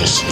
Nasıl?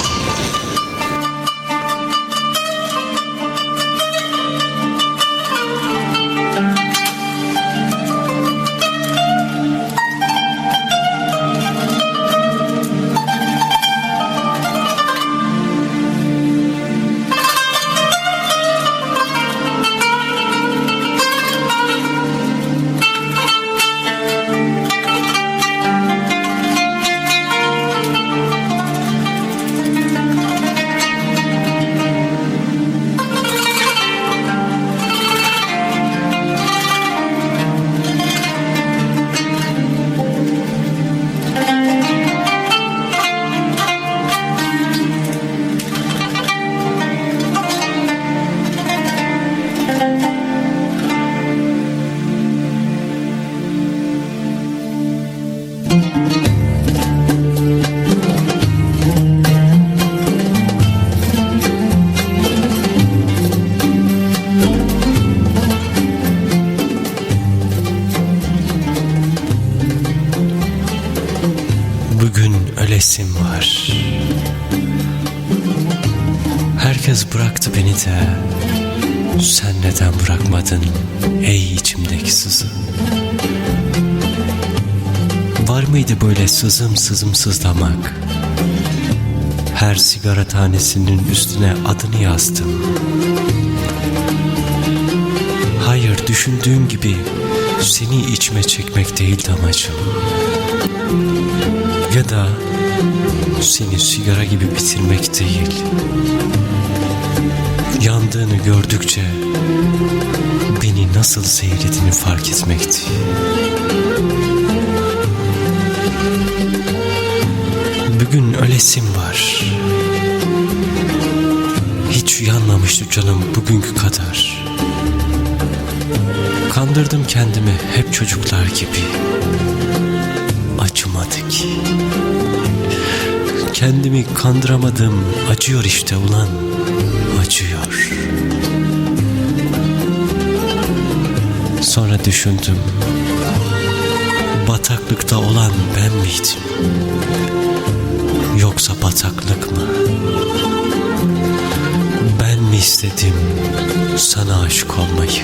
Bugün ölesim var. Herkes bıraktı beni de sen neden bırakmadın ey içimdeki sızı? Var mıydı böyle sızım sızım sızlamak? Her sigara tanesinin üstüne adını yazdım. Hayır düşündüğüm gibi seni içime çekmek değildi amacım. Ya da seni sigara gibi bitirmek değil. Yandığını gördükçe beni nasıl seyredini fark etmekti. Bugün ölesim var. Hiç yanmamıştı canım bugünkü kadar. Kandırdım kendimi hep çocuklar gibi acımadı ki. Kendimi kandıramadım, acıyor işte ulan, acıyor. Sonra düşündüm, bataklıkta olan ben miydim? Yoksa bataklık mı? Ben mi istedim sana aşık olmayı?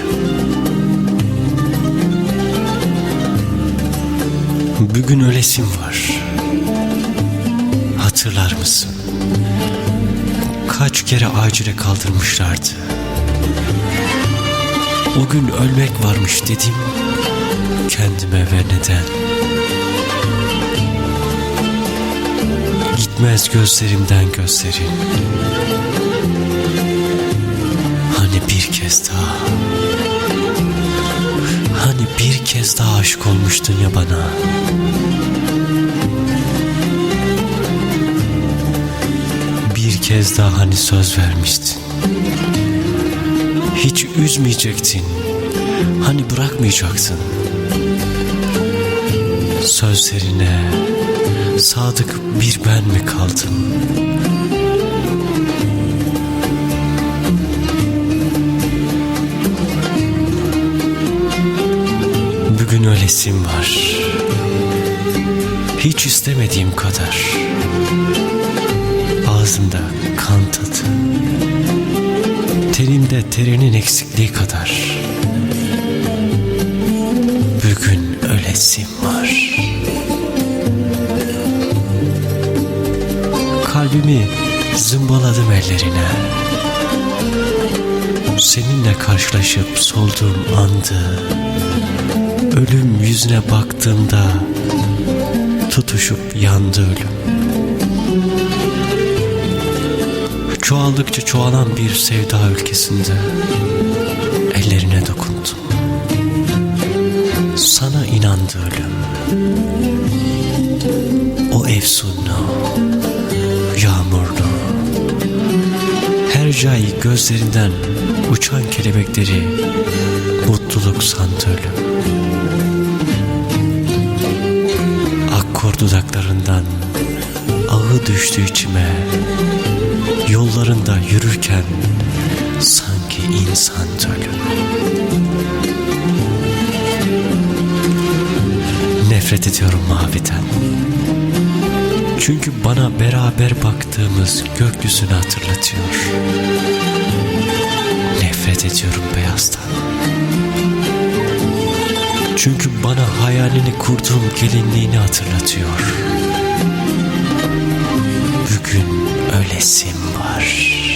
Bugün ölesim var. Hatırlar mısın? Kaç kere acile kaldırmışlardı. O gün ölmek varmış dedim kendime ve neden? Gitmez gözlerimden gözlerin. Hani bir kez daha bir kez daha aşık olmuştun ya bana. Bir kez daha hani söz vermiştin. Hiç üzmeyecektin. Hani bırakmayacaktın. Sözlerine Sadık bir ben mi kaldım Ölesim var. Hiç istemediğim kadar. Ağzımda kan tadı. Tenimde terinin eksikliği kadar. Bugün ölesim var. Kalbimi zımbaladım ellerine. Seninle karşılaşıp solduğum andı Ölüm yüzüne baktığımda tutuşup yandı ölüm. Çoğaldıkça çoğalan bir sevda ülkesinde ellerine dokundum. Sana inandı ölüm. O efsunlu, yağmurlu, her cay gözlerinden uçan kelebekleri mutluluk sandı ölüm. Dudaklarından ağı düştü içime Yollarında yürürken sanki insan ölüm nefret ediyorum maviden. Çünkü bana beraber baktığımız gökyüzünü hatırlatıyor. Nefret ediyorum beyazdan. Çünkü bana hayalini kurduğum gelinliğini hatırlatıyor. Bugün ölesim var.